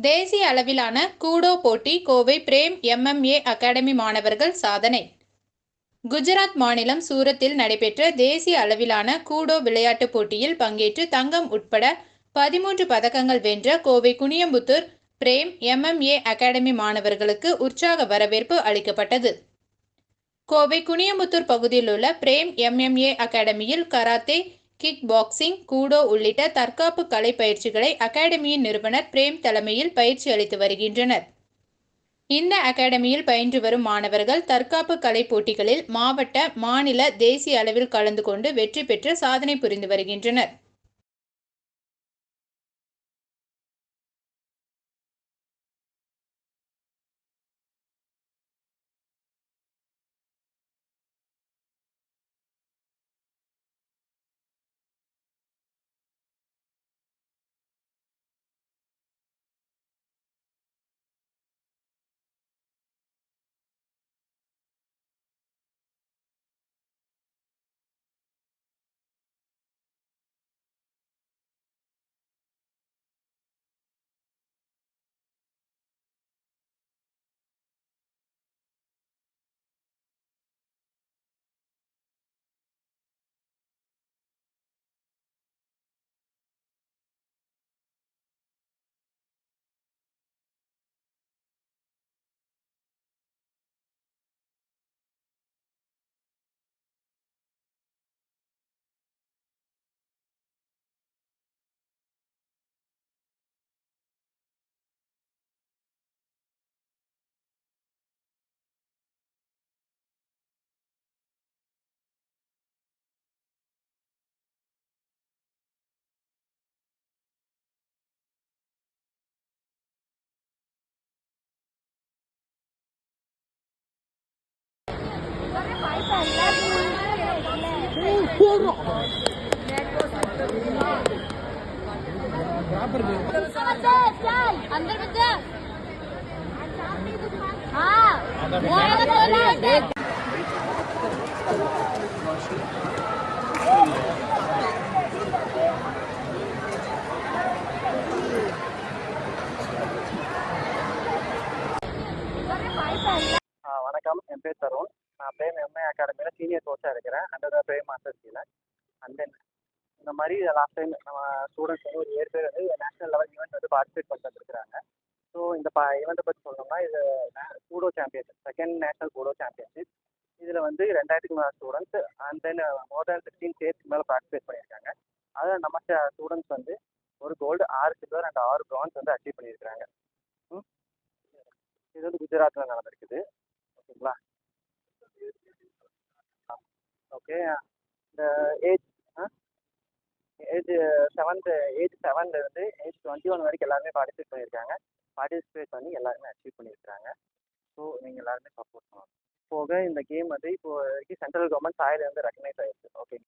தேசிய அளவிலான கூடோ போட்டி கோவை பிரேம் எம்எம்ஏ அகாடமி மாணவர்கள் சாதனை. குஜராத் மாநிலம் சூரத்தில் நடைபெற்ற தேசிய அளவிலான கூடோ விளையாட்டுப் போட்டியில் பங்கேற்று தங்கம் உட்பட பதிமூன்று பதக்கங்கள் வென்ற கோவை குனியம்புத்தூர் பிரேம் எம்எம்ஏ அகாடமி மாணவர்களுக்கு உற்சாக வரவேற்பு அளிக்கப்பட்டது. கோவை குனியம்புத்தூர் பகுதியில் உள்ள பிரேம் எம்எம்ஏ அகாடமியில் கராத்தே கிக் பாக்ஸிங் கூடோ உள்ளிட்ட தற்காப்பு கலை பயிற்சிகளை அகாடமியின் நிறுவனர் பிரேம் தலைமையில் பயிற்சி அளித்து வருகின்றனர். இந்த அகாடமியில் பயின்று வரும் மாணவர்கள் தற்காப்பு கலை போட்டிகளில் மாவட்ட மாநில தேசிய அளவில் கலந்து கொண்டு வெற்றி பெற்று சாதனை புரிந்து வருகின்றனர். अंदर बच्चा हाँ वो अलग बोला है ஆ வணக்கம் என் பேர் தருண் நான் பிரேம் எம்ஏ அகாடமியில் சீனியர் கோச்சாக இருக்கிறேன். அண்டர் த பிரேம் மாஸ்டர் கீழே. அண்ட் தென் இந்த மாதிரி லாஸ்ட் டைம் நம்ம ஸ்டூடெண்ட்ஸ் வந்து ஒரு ஏழு பேர் வந்து நேஷனல் லெவல் ஈவெண்ட் வந்து பார்ட்டிசிபேட் பண்ணி வந்துருக்காங்க ஸோ இந்த பா ஈவெண்ட்டை பற்றி சொல்லணும்னா இது Kudo championship second national Kudo championship இதில் வந்து ரெண்டாயிரத்துக்கு மேலே students and then more than sixteen ஸ்டேட்ஸ்க்கு மேலே பார்ட்டிசிபேட் பண்ணியிருக்காங்க. அதில் நம்ம ஸ்டூடெண்ட்ஸ் வந்து ஒரு கோல்டு ஆறு சில்வர் அண்ட் ஆறு ப்ரான்ஸ் வந்து அச்சீவ் பண்ணியிருக்காங்க ம்? இது வந்து குஜராத்தில் நடந்திருக்குது. ஓகே இந்த ஏஜ் ஏஜ் செவன்த்து ஏஜ் செவன்லேருந்து ஏஜ் டுவெண்ட்டி ஒன் வரைக்கும் எல்லாருமே பார்ட்டிசிபேட் பண்ணியிருக்காங்க. பார்ட்டிசிபேட் பண்ணி எல்லாருமே அச்சீவ் பண்ணியிருக்காங்க ஸோ நீங்கள் எல்லாருமே சப்போர்ட் பண்ணணும் போக இந்த கேம் வந்து இப்போ வரைக்கும் சென்ட்ரல் கவர்மெண்ட் சாயில் வந்து ரெக்கனைஸ் ஆயிருக்கு ஓகே